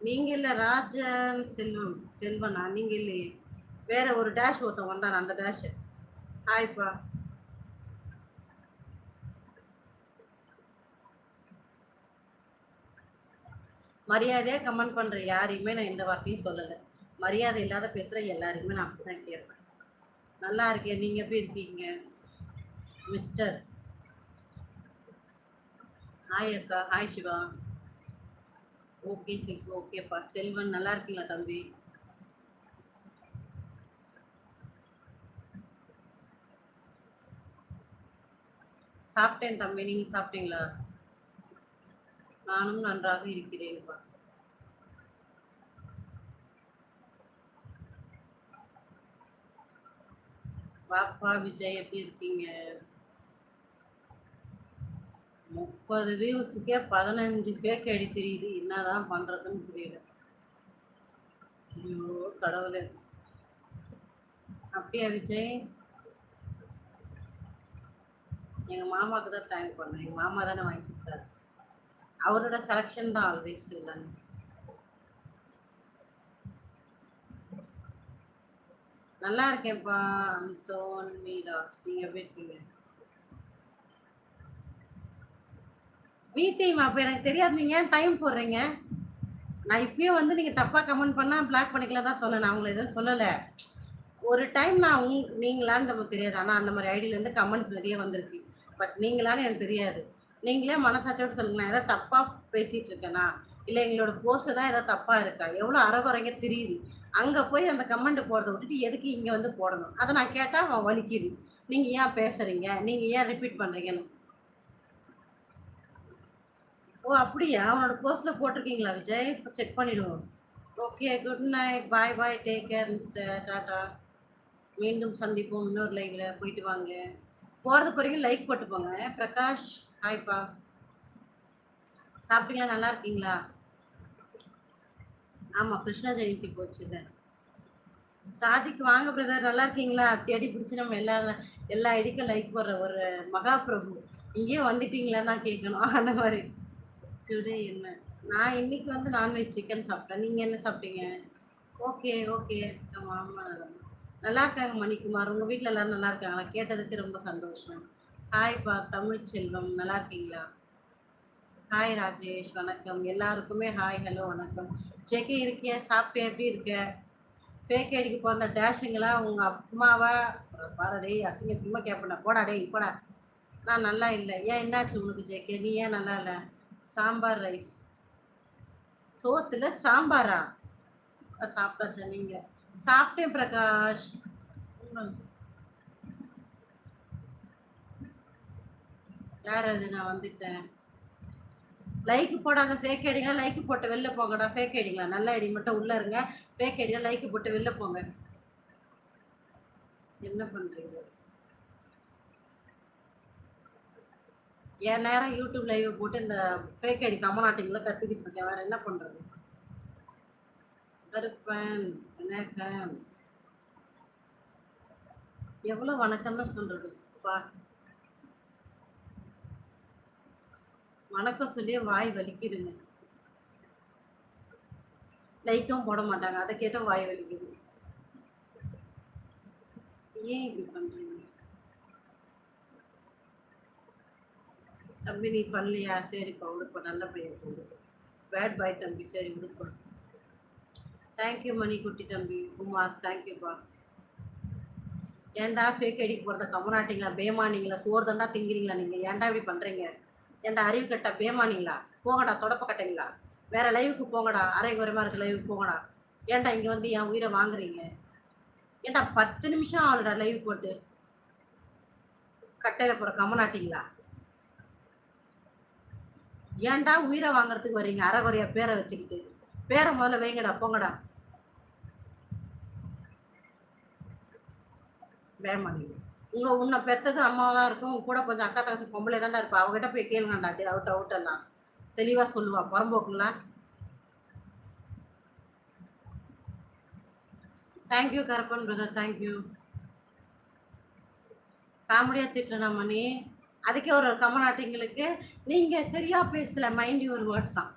நீங்க இல்ல ராஜன் செல்வம் செல்வனா நீங்க இல்லையே. வேற ஒரு டேஷ் ஒருத்தன் வந்தான் அந்த டேஷ் ஹாய்ப்பா மரியாதையா கமெண்ட் பண்ற யாரையுமே நான் இந்த வார்த்தையும் சொல்லலை. மரியாதை இல்லாத பேசுற எல்லாரையுமே நான் அப்படிதான் கேட்பேன். நல்லா இருக்கேன் நீங்க எப்படி இருக்கீங்க? மிஸ்டர் ஹாய் அக்கா ஹாய் சிவா. ஓகே சிஸ் ஓகேப்பா செல்வன் நல்லா இருக்கீங்களா தம்பி? சாப்பிட்டேன் தம்பி. நீங்க சாப்பிட்டீங்களா? நானும் நன்றாக இருக்கிறேன்ப்பா பாப்பா விஜய் எப்படி இருக்கீங்க? முப்பது வியூஸுக்கே பதினஞ்சு பேக் அடி தெரியுது. என்னதான் பண்றதுன்னு புரியல. ஐயோ கடவுளே. அப்படியா விஜய்? எங்க மாமாவுக்கு தான் தேங்க் பண்ணேன். எங்க மாமா தானே வாங்கி கொடுத்தாரு அவரோட செலெக்ஷன் தான் ஆல்வேஸ் இல்லைன்னு. நல்லா இருக்கேன்ப்பா அந்த ராஜ். நீங்க எப்படி இருக்கீங்க? மீட்டிங் அப்ப எனக்கு தெரியாது. நீங்க ஏன் டைம் போடுறீங்க? நான் இப்பயும் வந்து நீங்க தப்பா கமெண்ட் பண்ணா பிளாக் பண்ணிக்கல தான் சொன்னேன் நான் உங்களை எதுவும் சொல்லல. ஒரு டைம் நான் உங் நீங்களான்னு நமக்கு தெரியாது. ஆனா அந்த மாதிரி ஐடியில இருந்து கமெண்ட்ஸ் நிறைய வந்திருக்கு. பட் நீங்களான்னு எனக்கு தெரியாது. நீங்களே மனசாட்சியோட சொல்லுங்க. நான் ஏதாவது தப்பா பேசிட்டு இருக்கேனா? இல்ல எங்களோட போஸ்ட் தான் ஏதாவது தப்பா இருக்கா? எவ்வளவு அறகுறைங்க தெரியுது. அங்க போய் அந்த கமெண்ட் போடுறத விட்டுட்டு எதுக்கு இங்க வந்து போடணும்? அதை நான் கேட்டா அவன் வலிக்குது. நீங்க ஏன் பேசுறீங்க? நீங்க ஏன் ரிப்பீட் பண்றீங்கன்னு. ஓ அப்படியா? அவனோட போஸ்ட்ல போட்டிருக்கீங்களா விஜய்? செக் பண்ணிடுவோம். Okay good night bye bye take care mister tata மீண்டும் சந்திப்போம் இன்னொரு லைவ்ல போயிட்டு வாங்க. போகிறது பிறகு லைக் போட்டு போங்க. பிரகாஷ்? ஹாய்ப்பா சாப்பிட்டீங்களா? நல்லா இருக்கீங்களா? ஆமாம் கிருஷ்ண ஜெயந்தி போச்சுல சாதிக்கு வாங்க பிரதர் நல்லா இருக்கீங்களா? தேடி பிடிச்சி நம்ம எல்லா எல்லா ஐடிக்கும் லைக் போடுற ஒரு மகா பிரபு இங்கேயே வந்துட்டீங்களான்னு நான் கேட்கணும். அந்த மாதிரி. டுடே என்ன நான் இன்னைக்கு வந்து நான்வெஜ் சிக்கன் சாப்பிட்டேன். நீங்கள் என்ன சாப்பிட்டீங்க? ஓகே ஓகே ஆமா ஆமா நல்லா இருக்காங்க மணிக்குமார். உங்கள் வீட்டில் எல்லாரும் நல்லா இருக்காங்களா? கேட்டதுக்கு ரொம்ப சந்தோஷம். ஹாய்ப்பா தமிழ் செல்வம். நல்லா இருக்கீங்களா? ஹாய் ராஜேஷ். வணக்கம். எல்லாருக்குமே ஹாய் ஹலோ வணக்கம். ஜெகே இருக்கிய? சாப்பிட்டே எப்படி இருக்க? ஃபேக் அடிக்க பிறந்த டேஷுங்களா உங்கள் அம்மாவை பாரு டேய் அசிங்க சும்மா கேட்பேன் போடா டேய் போடா. நான் நல்லா இல்லை. ஏன் என்னாச்சு உனக்கு ஜெகே? நீ ஏன் நல்லா இல்லை? சாம்பார் ரைஸ். சோத்துல சாம்பாரா? அஹ் சாப்பிட்டாச்சா நீங்க? சாப்பிட்டேன் பிரகாஷ். யார் அது? நான் வந்துட்டேன். லைக் போடாத ஃபேக் ஐடிங்களா லைக் போட்டு வெளில போங்கடா. ஃபேக் ஐடிங்களா நல்ல ஐடி மட்டும் உள்ள இருங்க. ஃபேக் ஐடியா லைக் போட்டு வெளில போங்க. என்ன பண்றீங்க? என் நேரம் யூடியூப் லைவ் போட்டு இந்த ஃபேக் ஐடி கமநாட்டிங்களை கத்துக்கிட்டு இருக்கேன். வேற என்ன பண்றது? கருப்பன் வணக்கம் எவ்வளவு வணக்கம் தான் சொல்றது? பா வணக்கம் சொல்லி வாய் வலிக்குதுங்க. லைக்கும் போட மாட்டாங்க. அதை கேட்டால் வாய் வலிக்குது. ஏன் இப்படி பண்றீங்க? தம்பி நீ பண்ணலையா? சரிப்பா உடுப்பா நல்ல பையன் போடு பேட் பாய் தம்பி சரி உடுப்பா. தேங்க்யூ மணி குட்டி தம்பி. குமார் தேங்க்யூப்பா ஏன்டா ஃபேக் ஐடிக்கு போகிறத கம்மநாட்டிங்களா பேமானிங்களா? சோறு தண்டா திங்கிறீங்களா நீங்கள் ஏன்டா இப்படி பண்ணுறீங்க ஏன்டா அறிவு கட்டா பேமானிங்களா? போங்கடா தொடப்ப கட்டைங்களா? வேற லைவுக்கு போங்கடா. அரை குறைமா இருக்க லைவுக்கு போங்கடா. ஏன்டா இங்கே வந்து என் உயிரை வாங்குறீங்க? ஏன்டா பத்து நிமிஷம் அவளோட லைவ் போட்டு? கட்டையில் போகிற கம்மநாட்டிங்களா ஏன்டா உயிரை வாங்குறதுக்கு வரீங்க அரைகுறையா பேரை வச்சுக்கிட்டு. பேரை முதல்ல வைங்கடா போங்கடா. வேமானி. உங்க உன்னை பெத்தது அம்மாவா தான் இருக்கும். உங்க கூட கொஞ்சம் அக்கா தங்கச்சி பொம்பளை தான்டா இருப்பா. அவகிட்ட போய் கேளுங்கடா அவுட் அவுட் எல்லாம் தெளிவா சொல்லுவா. புறம்போக்குங்களா? தேங்க்யூ கரப்பன் பிரதர் தேங்க்யூ காமெடியா திட்டுறா மணி. அதுக்கே ஒரு கமநாட்டிங்களுக்கு நீங்க சரியா பேசல மைண்ட் யுவர் வேர்ட்ஸ் தான்